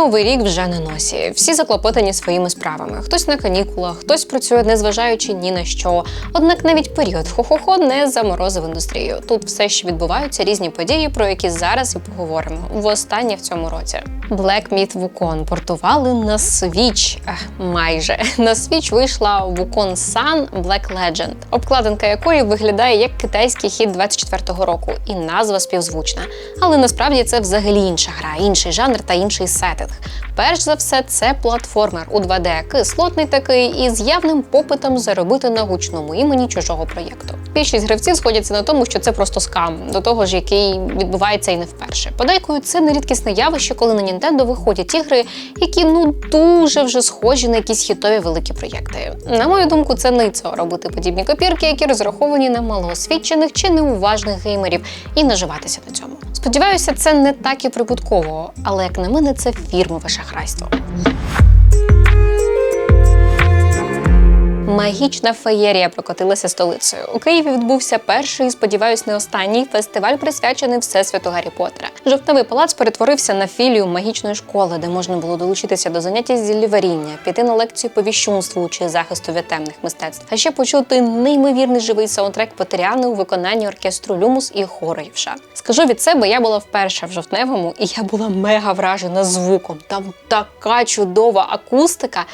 Новий рік вже на носі. Всі заклопотані своїми справами. Хтось на канікулах, хтось працює незважаючи ні на що. Однак навіть період хо-хо-хо не заморозив індустрію. Тут все ще відбуваються різні події, про які зараз і поговоримо. Востаннє в цьому році. Black Myth Wukong портували на Switch. Майже на Switch вийшла Wukong Sun Black Legend, обкладинка якої виглядає як китайський хід 24-го року, і назва співзвучна. Але насправді це взагалі інша гра, інший жанр та інший сеттинг. Перш за все, це платформер у 2D, кислотний такий і з явним попитом заробити на гучному імені чужого проєкту. Більшість гравців сходяться на тому, що це просто скам, до того ж, який відбувається і не вперше. Подейкою, це нерідкісне явище, коли на Nintendo виходять ігри, які ну дуже вже схожі на якісь хітові великі проєкти. На мою думку, це ницо робити подібні копірки, які розраховані на малоосвічених чи неуважних геймерів, і наживатися на цьому. Сподіваюся, це не так і прибутково, але як на мене, це фірмове шахрайство. Магічна феєрія прокотилася столицею. У Києві відбувся перший, і, сподіваюсь, не останній фестиваль, присвячений Всесвяту Гаррі Поттера. Жовтневий палац перетворився на філію магічної школи, де можна було долучитися до заняття з зілліваріння, піти на лекцію по віщунству чи захисту від темних мистецтв, а ще почути неймовірний живий саундтрек Потеряни у виконанні оркестру Люмус і хору Євша. Скажу від себе, я була вперше в жовтневому, і я була мега вражена звуком. Там така чудова акустика,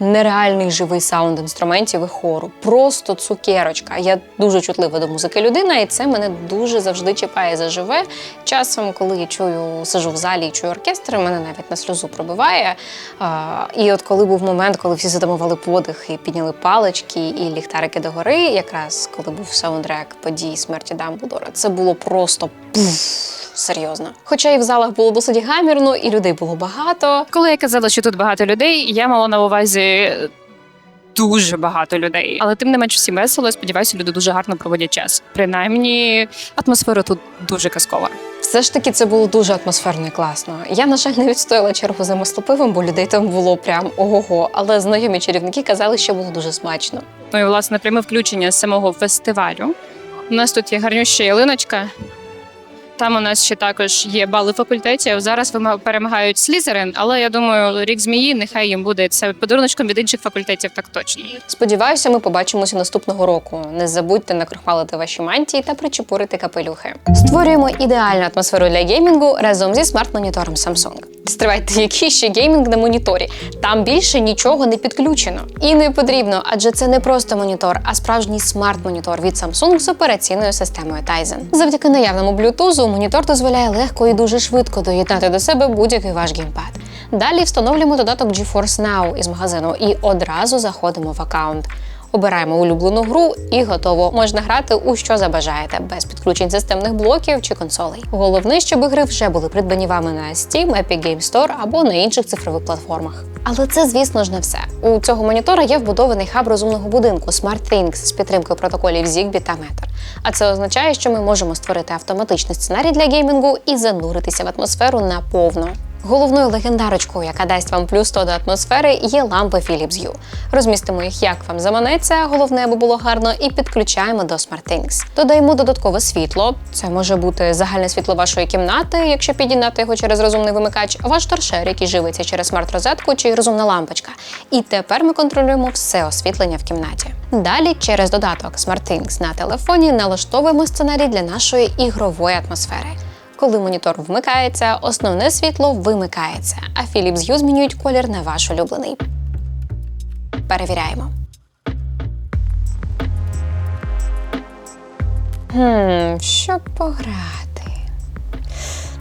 нереальний живий саунд інструментів і хору. Просто цукерочка. Я дуже чутлива до музики людина, і це мене дуже завжди чіпає за живе. Часом, коли я чую, сижу в залі і чую оркестр, мене навіть на сльозу пробиває. І от коли був момент, коли всі затамували подих і підняли палички і ліхтарики догори, якраз коли був саундтрек подій смерті Дамблдора, це було просто пуф. Серйозно, хоча і в залах було досить гамірно, і людей було багато. Коли я казала, що тут багато людей, я мала на увазі дуже багато людей. Але тим не менш всім весело. Сподіваюся, люди дуже гарно проводять час. Принаймні, атмосфера тут дуже казкова. Все ж таки це було дуже атмосферно і класно. Я, на жаль, не відстояла чергу за маслопивом, бо людей там було прям ого-го. Але знайомі чарівники казали, що було дуже смачно. Ну і власне пряме включення з самого фестивалю. У нас тут є гарнюща ялиночка. Там у нас ще також є бали факультетів. Зараз перемагають Слізерин, але я думаю, рік змії нехай їм буде це подаруночком від інших факультетів, так точно. Сподіваюся, ми побачимося наступного року. Не забудьте накрохмалити ваші мантії та причепурити капелюхи. Створюємо ідеальну атмосферу для геймінгу разом зі смарт-монітором Samsung. Стривайте, який ще геймінг на моніторі. Там більше нічого не підключено. І не потрібно, адже це не просто монітор, а справжній смарт-монітор від Samsung з операційною системою Tizen. Завдяки наявному блютузу монітор дозволяє легко і дуже швидко доєднати до себе будь-який ваш геймпад. Далі встановлюємо додаток GeForce Now із магазину і одразу заходимо в аккаунт. Обираємо улюблену гру і готово. Можна грати у що забажаєте, без підключень системних блоків чи консолей. Головне, щоб ігри вже були придбані вами на Steam, Epic Game Store або на інших цифрових платформах. Але це, звісно ж, не все. У цього монітора є вбудований хаб розумного будинку SmartThings з підтримкою протоколів Zigbee та Matter. А це означає, що ми можемо створити автоматичний сценарій для геймінгу і зануритися в атмосферу наповну. Головною легендарочкою, яка дасть вам плюс 100 до атмосфери, є лампи Philips Hue. Розмістимо їх як вам заманеться, головне, аби було гарно, і підключаємо до SmartThings. Додаємо додаткове світло. Це може бути загальне світло вашої кімнати, якщо підігнати його через розумний вимикач, ваш торшер, який живиться через смарт-розетку чи розумна лампочка. І тепер ми контролюємо все освітлення в кімнаті. Далі через додаток SmartThings на телефоні налаштовуємо сценарій для нашої ігрової атмосфери. Коли монітор вмикається, основне світло вимикається, а Philips Hue змінюють колір на ваш улюблений. Перевіряємо. Хм, щоб пограти.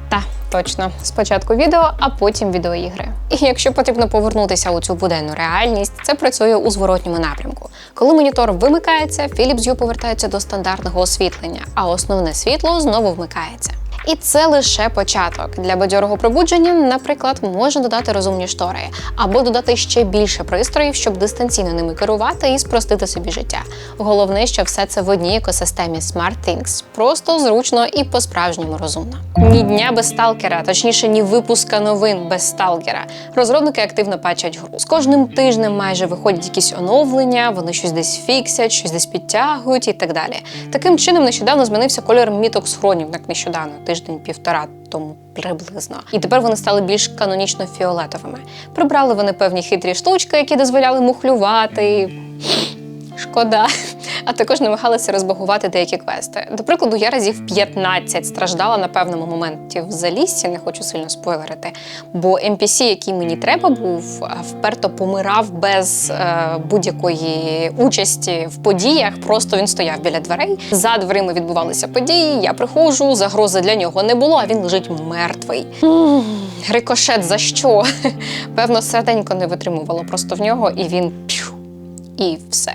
Та, точно. Спочатку відео, а потім відеоігри. І якщо потрібно повернутися у цю буденну реальність, це працює у зворотньому напрямку. Коли монітор вимикається, Philips Hue повертається до стандартного освітлення, а основне світло знову вмикається. І це лише початок. Для бадьорого пробудження, наприклад, можна додати розумні штори або додати ще більше пристроїв, щоб дистанційно ними керувати і спростити собі життя. Головне, що все це в одній екосистемі SmartThings. Просто зручно і по-справжньому розумно. Ні дня без сталкера, точніше, ні випуска новин без сталкера. Розробники активно патчать гру. З кожним тижнем майже виходять якісь оновлення, вони щось десь фіксять, щось десь підтягують і так далі. Таким чином, нещодавно змінився кольор міток схронів, так нещодавно тиждень-півтора тому приблизно. І тепер вони стали більш канонічно фіолетовими. Прибрали вони певні хитрі штучки, які дозволяли мухлювати. Шкода. А також намагалися розбагувати деякі квести. До прикладу, я разів 15 страждала на певному моменті в заліссі, не хочу сильно спойлерити. Бо NPC, який мені треба був, вперто помирав без е, будь-якої участі в подіях. Просто він стояв біля дверей. За дверима відбувалися події. Я приходжу, загрози для нього не було, а він лежить мертвий. Рикошет за що? Певно, серденько не витримувало просто в нього, і він п'ю, і все.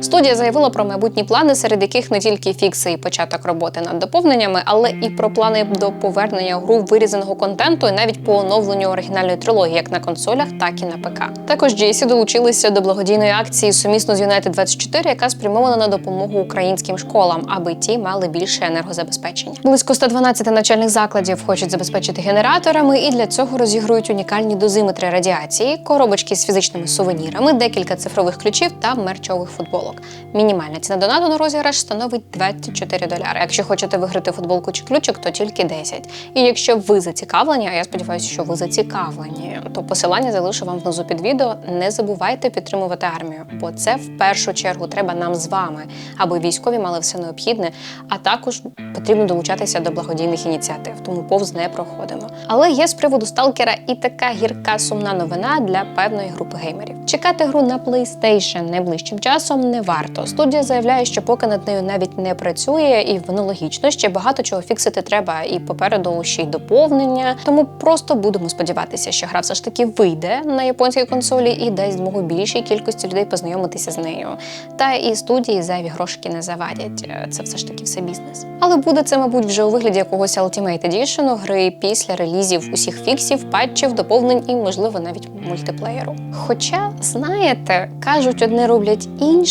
Студія заявила про майбутні плани, серед яких не тільки фікси і початок роботи над доповненнями, але і про плани до повернення гру вирізаного контенту і навіть по оновленню оригінальної трилогії, як на консолях, так і на ПК. Також GSC долучилися до благодійної акції сумісно з United 24 яка спрямована на допомогу українським школам, аби ті мали більше енергозабезпечення. Близько 112 навчальних закладів хочуть забезпечити генераторами, і для цього розігрують унікальні дозиметри радіації, коробочки з фізичними сувенірами, декілька цифрових ключів та мерчових футболок. Мінімальна ціна донату на розіграш становить 24 доляри. Якщо хочете виграти футболку чи ключик, то тільки 10. І якщо ви зацікавлені, а я сподіваюся, що ви зацікавлені, то посилання залишу вам внизу під відео. Не забувайте підтримувати армію, бо це в першу чергу треба нам з вами, аби військові мали все необхідне. А також потрібно долучатися до благодійних ініціатив, тому повз не проходимо. Але є з приводу сталкера і така гірка сумна новина для певної групи геймерів. Чекати гру на PlayStation найближчим часом не варто. Студія заявляє, що поки над нею навіть не працює, і воно логічно, ще багато чого фіксити треба, і попереду ще й доповнення. Тому просто будемо сподіватися, що гра все ж таки вийде на японській консолі і дасть змогу більшій кількості людей познайомитися з нею. Та і студії зайві грошки не завадять. Це все ж таки все бізнес. Але буде це, мабуть, вже у вигляді якогось Ultimate Edition гри після релізів усіх фіксів, патчів, доповнень і, можливо, навіть мультиплеєру. Хоча, знаєте, кажуть, одне роблять інше.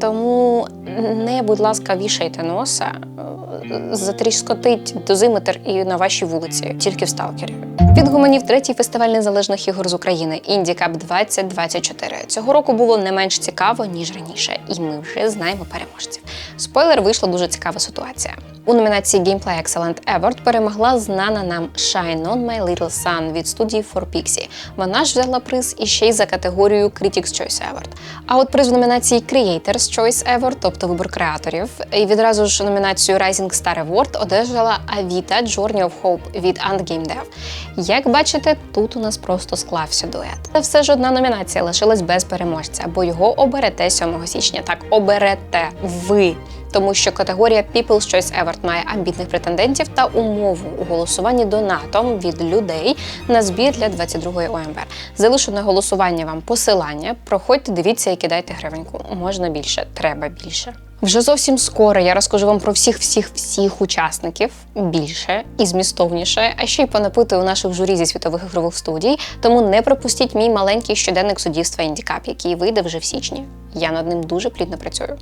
Тому не, будь ласка, вішайте носа, затріскотить дозиметр і на вашій вулиці, тільки в сталкері. Відгуманів третій фестиваль незалежних ігор з України Індікап 2024. Цього року було не менш цікаво ніж раніше, і ми вже знаємо переможців. Спойлер, вийшла дуже цікава ситуація. У номінації Gameplay Excellent Award перемогла знана нам Shine on My Little Sun від студії 4Pixie. Вона ж взяла приз і ще й за категорію Critics Choice Award. А от приз в номінації Creators Choice Award, тобто вибір креаторів, і відразу ж номінацію Rising Star Award одержала Avita Journey of Hope від Ant Dev. Як бачите, тут у нас просто склався дует. Та все ж одна номінація лишилась без переможця, бо його оберете 7 січня. Так, оберете ви. Тому що категорія People's Choice Award має амбітних претендентів та умову у голосуванні донатом від людей на збір для 22-ї ОМВР. Залишу на голосування вам посилання. Проходьте, дивіться і кидайте гривеньку. Можна більше, треба більше. Вже зовсім скоро я розкажу вам про всіх, всіх, всіх учасників більше і змістовніше, а ще й понапитую наших журі зі світових ігрових студій. Тому не пропустіть мій маленький щоденник суддівства Індікап, який вийде вже в січні. Я над ним дуже плідно працюю.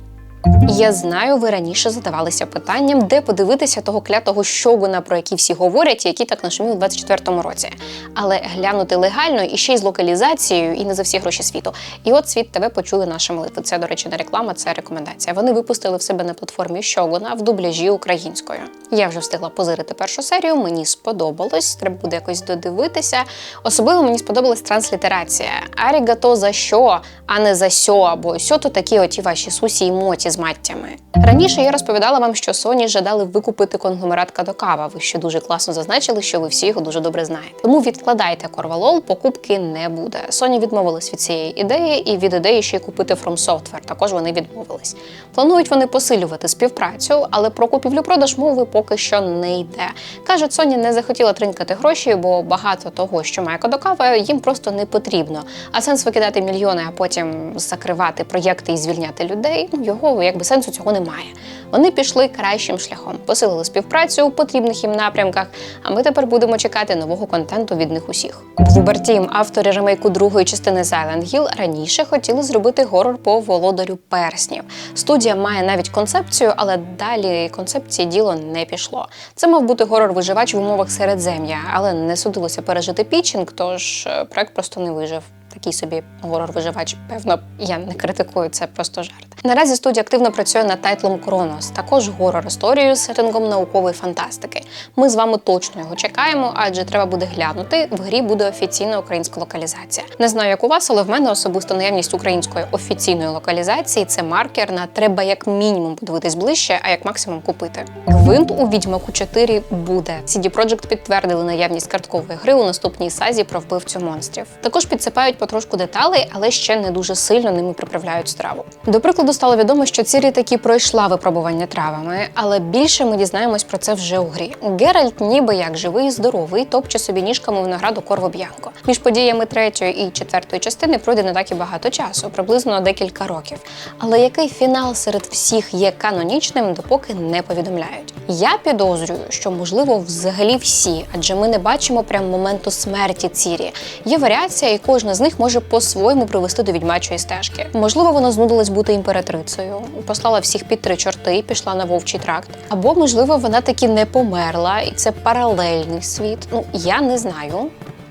Я знаю, ви раніше задавалися питанням, де подивитися того клятого щогуна, про який всі говорять, який так нашумів у 24-му році. Але глянути легально і ще й з локалізацією, і не за всі гроші світу. І от світ тебе почули наші молитви. Це, до речі, не реклама, це рекомендація. Вони випустили в себе на платформі щогуна в дубляжі українською. Я вже встигла позирити першу серію, мені сподобалось, треба буде якось додивитися. Особливо мені сподобалась транслітерація. Арігато за що, а не за сьо, або сьо то такі оті ваші сусі і моті маттями. Раніше я розповідала вам, що Sony жадали викупити конгломерат Кадокава. Ви ще дуже класно зазначили, що ви всі його дуже добре знаєте. Тому відкладайте Корвалол, покупки не буде. Sony відмовились від цієї ідеї, і від ідеї ще й купити From Software. Також вони відмовились. Планують вони посилювати співпрацю, але про купівлю-продаж мови поки що не йде. Кажуть, Sony не захотіла тринкати гроші, бо багато того, що має Кадокава, їм просто не потрібно. А сенс викидати мільйони, а потім закривати проєкти і звільняти людей. Ну його якби сенсу цього немає. Вони пішли кращим шляхом, посилили співпрацю у потрібних їм напрямках. А ми тепер будемо чекати нового контенту від них усіх. Team, автори ремейку другої частини Silent Hill, раніше хотіли зробити горор по володарю перснів. Студія має навіть концепцію, але далі концепції діло не пішло. Це мав бути горор-виживач в умовах середзем'я, але не судилося пережити пітчинг, тож е, проект просто не вижив. Такий собі горор-виживач. Певно, я не критикую, це просто жарт. Наразі студія активно працює над тайтлом Кронос, також горор історією з сеттингом наукової фантастики. Ми з вами точно його чекаємо, адже треба буде глянути. В грі буде офіційна українська локалізація. Не знаю, як у вас, але в мене особисто наявність української офіційної локалізації це маркер на треба як мінімум подивитись ближче, а як максимум купити. Гвинт у Відьмаку 4 буде. CD Projekt підтвердили наявність карткової гри у наступній сазі про вбивцю монстрів. Також підсипають потрошку деталей, але ще не дуже сильно ними приправляють страву. До прикладу, стало відомо, що Цірі таки пройшла випробування травами, але більше ми дізнаємось про це вже у грі. Геральт, ніби як живий і здоровий, топче собі ніжками винограду Корво Б'янко. Між подіями третьої і четвертої частини пройде не так і багато часу, приблизно декілька років. Але який фінал серед всіх є канонічним, допоки не повідомляють. Я підозрюю, що можливо взагалі всі, адже ми не бачимо прям моменту смерті Цірі. Є варіація, і кожна з них може по-своєму привести до відьмачої стежки. Можливо, вона знудилась бути імператрицею, послала всіх під три чорти і пішла на вовчий тракт. Або, можливо, вона таки не померла, і це паралельний світ. Ну я не знаю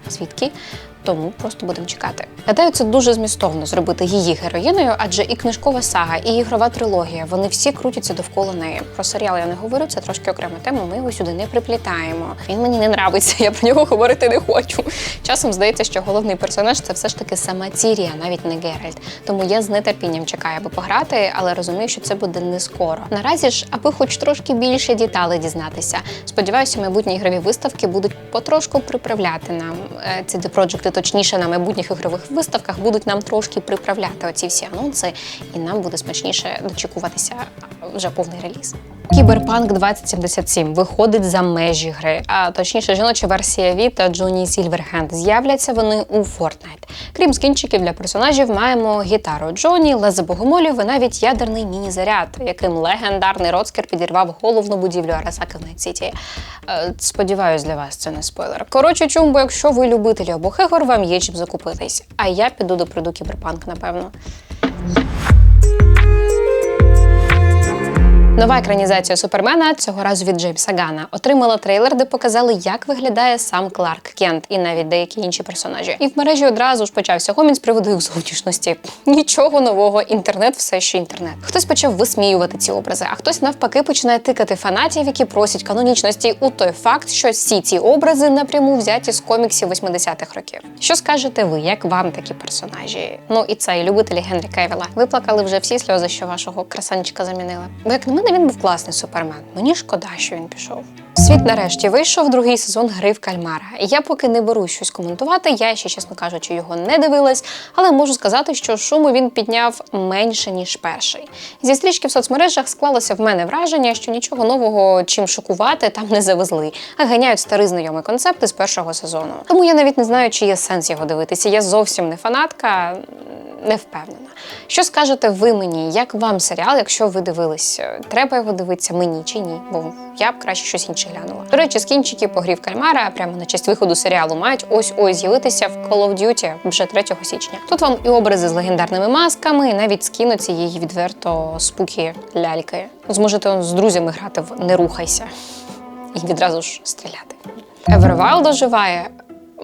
звідки. Тому просто будемо чекати. Гадаю, це дуже змістовно зробити її героїною, адже і книжкова сага, і ігрова трилогія вони всі крутяться довкола неї. Про серіал я не говорю, це трошки окрема тема. Ми його сюди не приплітаємо. Він мені не нравиться, я про нього говорити не хочу. Часом здається, що головний персонаж це все ж таки сама Цірія, навіть не Геральт. Тому я з нетерпінням чекаю, аби пограти, але розумію, що це буде не скоро. Наразі ж, аби хоч трошки більше деталей дізнатися. Сподіваюся, майбутні ігрові виставки будуть потрошку приправляти нам е, ці Project, точніше на майбутніх ігрових виставках будуть нам трошки приправляти оці всі анонси, і нам буде смачніше дочекуватися вже повний реліз. Кіберпанк 2077 виходить за межі гри, а точніше, жіноча версія Ві та Джоні Сільверхенд. З'являться вони у Fortnite. Крім скінчиків для персонажів, маємо гітару Джоні, лезе богомолів і навіть ядерний міні-заряд, яким легендарний Роцкер підірвав головну будівлю Арасаки в Найт-Сіті. Е, Сподіваюсь, для вас це не спойлер. Коротше, чумбо, якщо ви любителі обох ігор, вам є чим закупитись. А я піду до приду кіберпанк, напевно. Нова екранізація Супермена цього разу від Джеймса Гана отримала трейлер, де показали, як виглядає сам Кларк Кент і навіть деякі інші персонажі. І в мережі одразу ж почався гомін з приводу їх зовнішності. Нічого нового, інтернет все ще інтернет. Хтось почав висміювати ці образи, а хтось навпаки починає тикати фанатів, які просять канонічності у той факт, що всі ці образи напряму взяті з коміксів 80-х років. Що скажете ви, як вам такі персонажі? Ну і це і любителі Генрі Кевіла. Ви плакали вже всі сльози, що вашого красанчика замінили. Бо як на мене, він був класний супермен. Мені шкода, що він пішов. Світ нарешті вийшов другий сезон гри в кальмара. Я поки не берусь щось коментувати. Я ще, чесно кажучи, його не дивилась, але можу сказати, що шуму він підняв менше ніж перший. Зі стрічки в соцмережах склалося в мене враження, що нічого нового чим шокувати там не завезли, а ганяють старий знайомий концепт із першого сезону. Тому я навіть не знаю, чи є сенс його дивитися. Я зовсім не фанатка, не впевнена. Що скажете ви мені? Як вам серіал, якщо ви дивились? Треба його дивитися мені чи ні? Бо я б краще щось інше глянула. До речі, скінчики погрів кальмара прямо на честь виходу серіалу мають ось ось з'явитися в Call of Duty вже 3 січня. Тут вам і образи з легендарними масками, і навіть скіну цієї відверто спуки ляльки. Зможете з друзями грати в Не рухайся і відразу ж стріляти. Everwild оживає.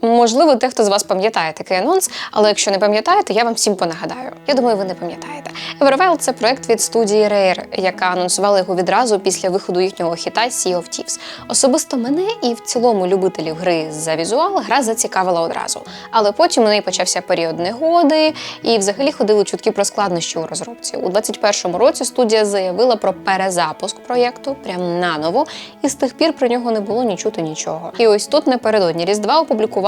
Можливо, дехто з вас пам'ятає такий анонс, але якщо не пам'ятаєте, я вам всім понагадаю. Я думаю, ви не пам'ятаєте. Everwild – це проект від студії Rare, яка анонсувала його відразу після виходу їхнього хіта Sea of Thieves. Особисто мене і в цілому любителів гри за візуал гра зацікавила одразу. Але потім у неї почався період негоди, і взагалі ходили чутки про складнощі у розробці. У 21-му році студія заявила про перезапуск проєкту прям наново, і з тих пір про нього не було ні чути нічого. І ось тут напередодні Різдва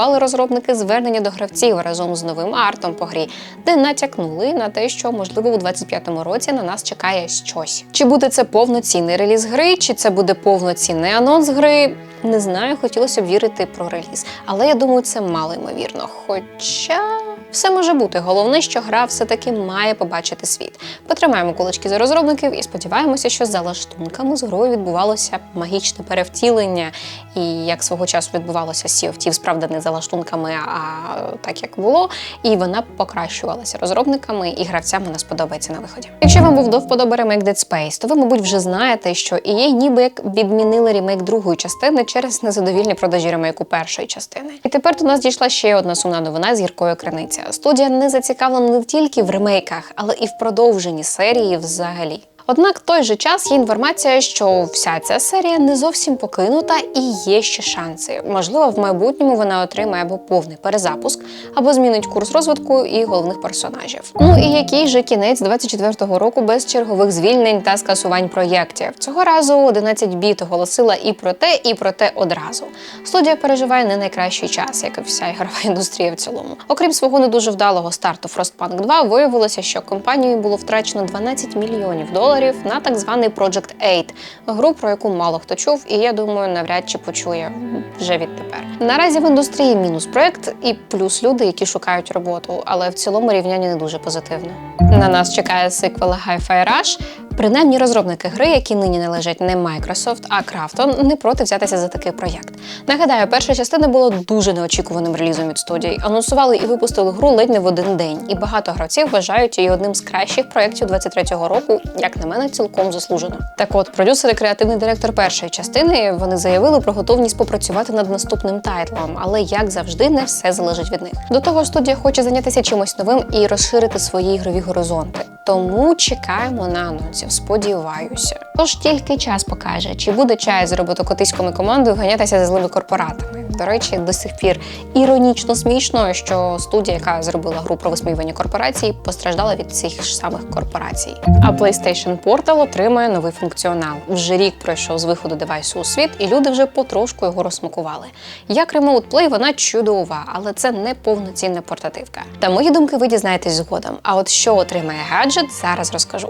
опублікували розробники звернення до гравців разом з новим артом по грі, де натякнули на те, що можливо у 25-му році на нас чекає щось. Чи буде це повноцінний реліз гри, чи це буде повноцінний анонс гри? Не знаю, хотілося б вірити про реліз, але я думаю, це мало ймовірно. Хоча все може бути. Головне, що гра все-таки має побачити світ. Потримаємо кулачки за розробників і сподіваємося, що за лаштунками з грою відбувалося магічне перевтілення. І як свого часу відбувалося Sea of Thieves, правда, не за лаштунками, а так як було. І вона покращувалася розробниками і гравцям вона сподобається на виході. Якщо вам був до вподоби ремейк Dead Space, то ви, мабуть, вже знаєте, що EA ніби як відмінили ремейк другої частини через незадовільні продажі ремейку першої частини. І тепер до нас дійшла ще одна сумна новина з гіркою криниця. Студія не зацікавлена не тільки в ремейках, але і в продовженні серії взагалі. Однак той же час є інформація, що вся ця серія не зовсім покинута і є ще шанси. Можливо, в майбутньому вона отримає або повний перезапуск, або змінить курс розвитку і головних персонажів. Ну і який же кінець 24-го року без чергових звільнень та скасувань проєктів. Цього разу 11 біт оголосила і про те, і про те одразу. Студія переживає не найкращий час, як і вся ігрова індустрія в цілому. Окрім свого не дуже вдалого старту Frostpunk 2, виявилося, що компанією було втрачено 12 мільйонів доларів на так званий Project 8, гру, про яку мало хто чув, і я думаю, навряд чи почує вже відтепер. Наразі в індустрії мінус проект і плюс люди, які шукають роботу, але в цілому рівняння не дуже позитивне. На нас чекає сиквел Hi-Fi Rush. Принаймні розробники гри, які нині належать не Microsoft, а Krafton, не проти взятися за такий проєкт. Нагадаю, перша частина була дуже неочікуваним релізом від студії. Анонсували і випустили гру ледь не в один день, і багато гравців вважають її одним з кращих проєктів 23-го року, як на мене, цілком заслужено. Так от, продюсери, креативний директор першої частини, вони заявили про готовність попрацювати над наступним тайтлом, але як завжди, не все залежить від них. До того студія хоче зайнятися чимось новим і розширити свої ігрові горизонти. Тому чекаємо на анонсів. Сподіваюся. Тож тільки час покаже, чи буде час з роботокотиською командою ганятися за злими корпоратами. До речі, до сих пір іронічно смішно, що студія, яка зробила гру про висміювання корпорацій, постраждала від цих ж самих корпорацій. А PlayStation Portal отримує новий функціонал. Вже рік пройшов з виходу девайсу у світ, і люди вже потрошку його розсмакували. Як Remote Play, вона чудова, але це не повноцінна портативка. Та мої думки ви дізнаєтесь згодом. А от що отримає гаджет, зараз розкажу.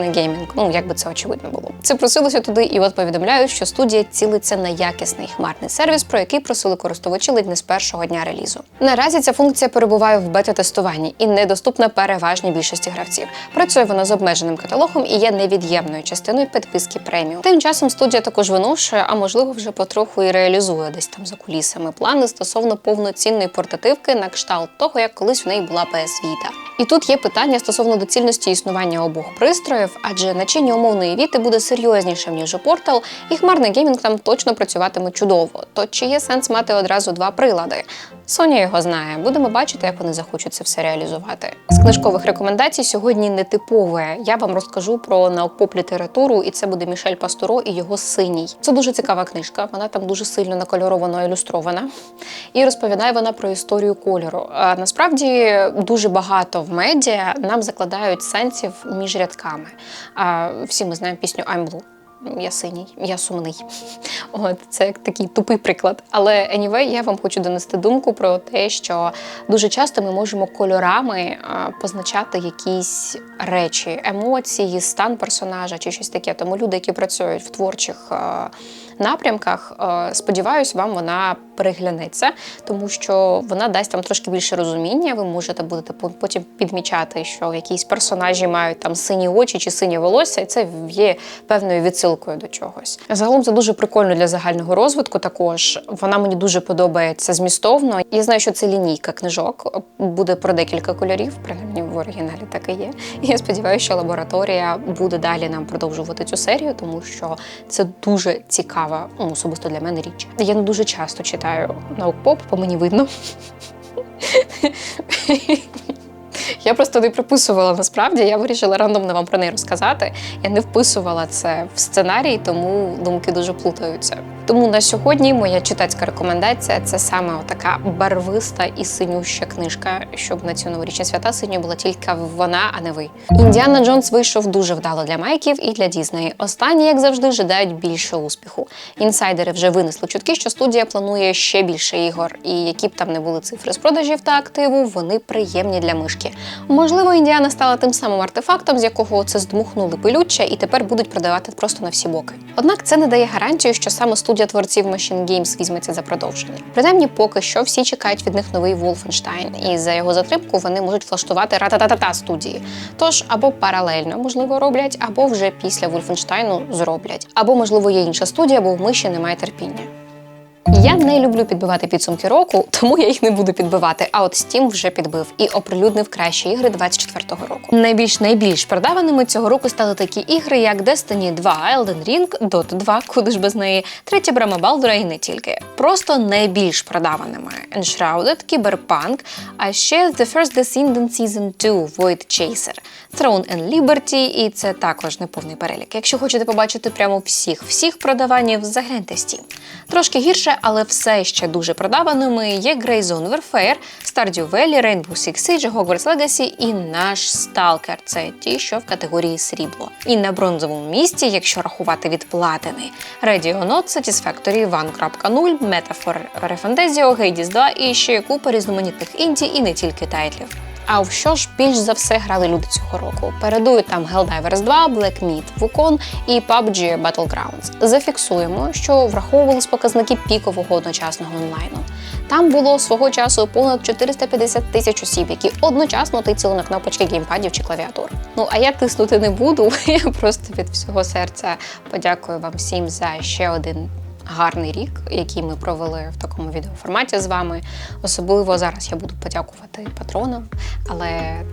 Хмарний геймінг, ну як би це очевидно було. Це просилося туди, і от повідомляють, що студія цілиться на якісний хмарний сервіс, про який просили користувачі ледь не з першого дня релізу. Наразі ця функція перебуває в бета-тестуванні і недоступна переважній більшості гравців. Працює вона з обмеженим каталогом і є невід'ємною частиною підписки преміум. Тим часом студія також виношує, а можливо вже потроху і реалізує десь там за кулісами плани стосовно повноцінної портативки на кшталт того, як колись в неї була PS Vita. І тут є питання стосовно доцільності існування обох пристроїв, адже начиння умовної віти буде серйознішим ніж у Portal, і хмарний геймінг там точно працюватиме чудово. То чи є сенс мати одразу два прилади? Соня його знає. Будемо бачити, як вони захочуть це все реалізувати. З книжкових рекомендацій сьогодні не типове. Я вам розкажу про наукпоп літературу, і це буде Мішель Пастуро і його синій. Це дуже цікава книжка. Вона там дуже сильно накольоровано ілюстрована. І розповідає вона про історію кольору. А насправді дуже багато в медіа нам закладають сенсів між рядками. А всі ми знаємо пісню I'm Blue. Я синій, я сумний. От це як такий тупий приклад. Але anyway, я вам хочу донести думку про те, що дуже часто ми можемо кольорами позначати якісь речі, емоції, стан персонажа чи щось таке. Тому люди, які працюють в творчих а, напрямках, сподіваюсь, вам вона переглянеться, тому що вона дасть вам трошки більше розуміння. Ви можете будете потім підмічати, що якісь персонажі мають там сині очі чи синє волосся, і це є певною відсилкою до чогось. Загалом це дуже прикольно для загального розвитку. Також вона мені дуже подобається змістовно. Я знаю, що це лінійка книжок буде про декілька кольорів, принаймні в оригіналі так і є. І я сподіваюся, що лабораторія буде далі нам продовжувати цю серію, тому що це дуже цікава, ну, особисто для мене річ. Я не дуже часто читаю наук-поп, по мені видно. Я просто не приписувала насправді. Я вирішила рандомно вам про неї розказати. Я не вписувала це в сценарій, тому думки дуже плутаються. Тому на сьогодні моя читацька рекомендація це саме така барвиста і синюща книжка, щоб на ці новорічні свята синя була тільки вона, а не ви. Індіана Джонс вийшов дуже вдало для майків і для Дізнеї. Останні, як завжди, жадають більше успіху. Інсайдери вже винесли чутки, що студія планує ще більше ігор, і які б там не були цифри з продажів та активу, вони приємні для мишки. Можливо, Індіана стала тим самим артефактом, з якого це здмухнули пилюччя, і тепер будуть продавати просто на всі боки. Однак це не дає гарантію, що саме студія творців Machine Games візьметься за продовження. Принаймні, поки що всі чекають від них новий Wolfenstein, і за його затримку вони можуть влаштувати рататата студії. Тож або паралельно можливо роблять, або вже після Wolfenstein зроблять, або можливо є інша студія, бо в миші немає терпіння. Я не люблю підбивати підсумки року, тому я їх не буду підбивати. А от Steam вже підбив і оприлюднив кращі ігри 24-го року. Найбільш найбільш продаваними цього року стали такі ігри, як Destiny 2, Elden Ring, Dota 2, куди ж без неї, третя брама Балдура і не тільки. Просто найбільш продаваними Enshrouded, Cyberpunk, а ще The First Descendant Season 2, Void Chaser, Throne and Liberty, і це також неповний перелік. Якщо хочете побачити прямо всіх всіх продаванів, загляньте Steam. Трошки гірше, але все ще дуже продаваними є Greyzone Warfare, Stardew Valley, Rainbow Six Siege, Hogwarts Legacy і наш Stalker. Це ті, що в категорії срібло. І на бронзовому місці, якщо рахувати від платини, Radio Not, Satisfactory 1.0, Metaphor Refundezio, Hades 2 і ще купа різноманітних інді і не тільки тайтлів. А в що ж більш за все грали люди цього року? Передують там Helldivers 2, Black Myth, Wukong і PUBG Battlegrounds. Зафіксуємо, що враховувались показники пікового одночасного онлайну. Там було свого часу понад 450 тисяч осіб, які одночасно тицяли на кнопочки геймпадів чи клавіатур. Ну а я тиснути не буду. Я просто від всього серця подякую вам всім за ще один гарний рік, який ми провели в такому відеоформаті з вами. Особливо зараз я буду подякувати патронам, але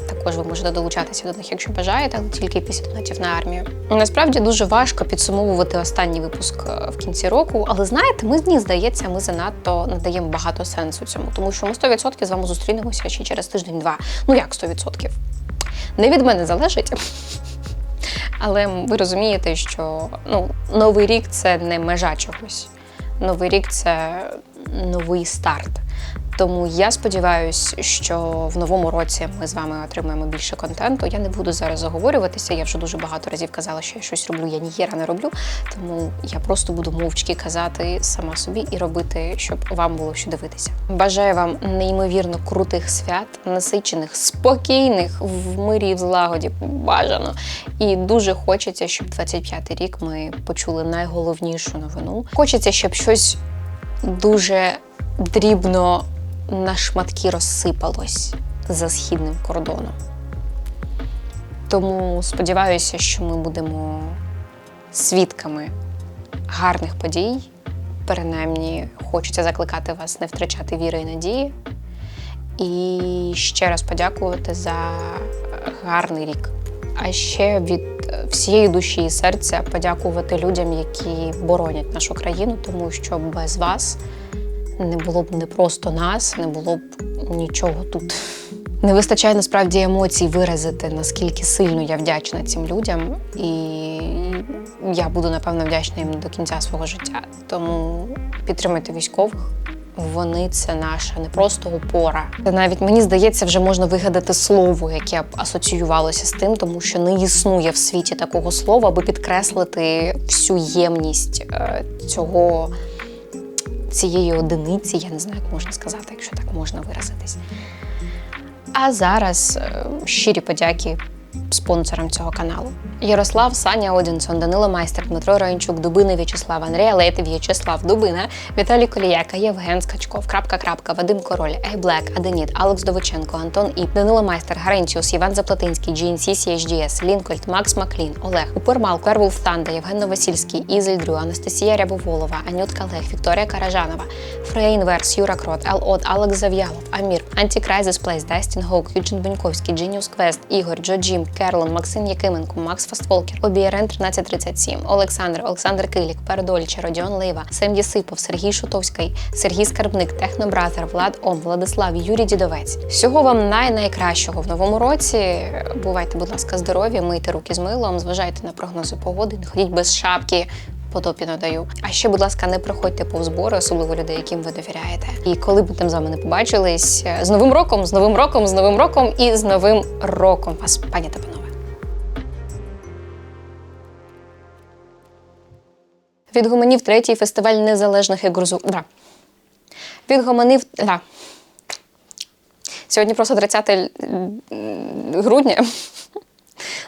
також ви можете долучатися до них, якщо бажаєте, але тільки після донатів на армію. Насправді дуже важко підсумовувати останній випуск е, в кінці року, але знаєте, ми мені здається, ми занадто надаємо багато сенсу цьому, тому що ми 100% з вами зустрінемося ще через тиждень-два. Ну як 100%? Не від мене залежить. Але ви розумієте, що ну, новий рік це не межа чогось. Новий рік це новий старт. Тому я сподіваюся, що в новому році ми з вами отримаємо більше контенту. Я не буду зараз заговорюватися. Я вже дуже багато разів казала, що я щось роблю, я ніхіра не роблю. Тому я просто буду мовчки казати сама собі і робити, щоб вам було що дивитися. Бажаю вам неймовірно крутих свят, насичених, спокійних, в мирі і в злагоді бажано. І дуже хочеться, щоб 25-й рік ми почули найголовнішу новину. Хочеться, щоб щось дуже дрібно на шматки розсипалось за східним кордоном. Тому сподіваюся, що ми будемо свідками гарних подій. Принаймні, хочеться закликати вас не втрачати віри і надії. І ще раз подякувати за гарний рік. А ще від всієї душі і серця подякувати людям, які боронять нашу країну, тому що без вас не було б не просто нас, не було б нічого тут. Не вистачає насправді емоцій виразити, наскільки сильно я вдячна цим людям, і я буду напевно вдячна їм до кінця свого життя. Тому підтримуйте військових. Вони це наша не просто опора. Та навіть мені здається, вже можна вигадати слово, яке б асоціювалося з тим, тому що не існує в світі такого слова, аби підкреслити всю ємність е, цього цієї одиниці, я не знаю, як можна сказати, якщо так можна виразитись. А зараз е, щирі подяки спонсорам цього каналу: Ярослав, Саня Одінсон, Данило Майстер, Дмитро Раїнчук, Дубина В'ячеслав, Андрій Лейтив, В'ячеслав Дубина, Віталій Коліяка, Євген Скачков, Крапка Крапка, Вадим Король, Ей Блек, Аденіт, Алекс Довиченко, Антон Іп, Данило Майстер, Гаренчіус, Іван Заплатинський, GNC, CHDS, Лінкольд, Макс Маклін, Олег, Упермал, Кервулф Танда, Євген Новосільський, Ізель Дрю, Анастасія Рябоволова, Анютка Лех, Вікторія Каражанова, Фрея Інверс, Юра Крот, Ел От, Алекс Зав'ялов, Амір, Антикрайзис Плейс, Дастін Гоук, Юджин Беньковський, Дженіус Квест, Ігор, Джо Керлон, Максим Якименко, Макс Фастволкер, Обієрен 1337, Олександр, Олександр Килік, Передольче, Родіон Лива, Сем Єсипов, Сергій Шутовський, Сергій Скарбник, Технобразер, Влад Ом, Владислав, Юрій Дідовець. Всього вам най-найкращого в новому році. Бувайте, будь ласка, здорові, мийте руки з милом, зважайте на прогнози погоди, не ходіть без шапки. По топі надаю. А ще, будь ласка, не проходьте повз збори, особливо людей, яким ви довіряєте. І коли б там з вами не побачились, з Новим роком, з Новим роком, з Новим роком і з Новим роком вас, пані та панове. Відгомонів третій фестиваль незалежних ігор з У- Да. Відгомонив. Да. Сьогодні просто 30 грудня.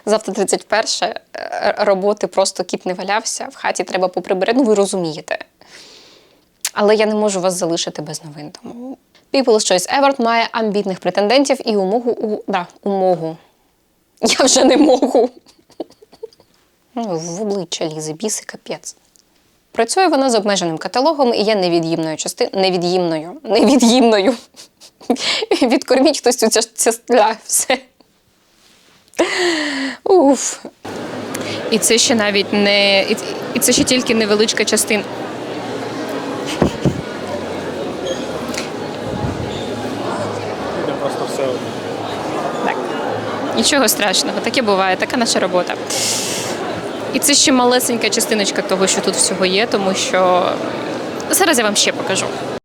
Завтра 31 Е, роботи просто кіт не валявся. В хаті треба поприбирати. Ну, ви розумієте. Але я не можу вас залишити без новин. Тому People's Choice Award має амбітних претендентів і умогу у да, умогу. Я вже не можу. Ну, в обличчя лізе, біси, капець. Працює вона з обмеженим каталогом і є невід'ємною частиною. Невід'ємною. Невід'ємною. Відкорміть хтось цю все. Уф. І це ще навіть не і- це ще тільки невеличка частина. Просто все. Так. Нічого страшного, таке буває, така наша робота. І це ще малесенька частиночка того, що тут всього є, тому що зараз я вам ще покажу.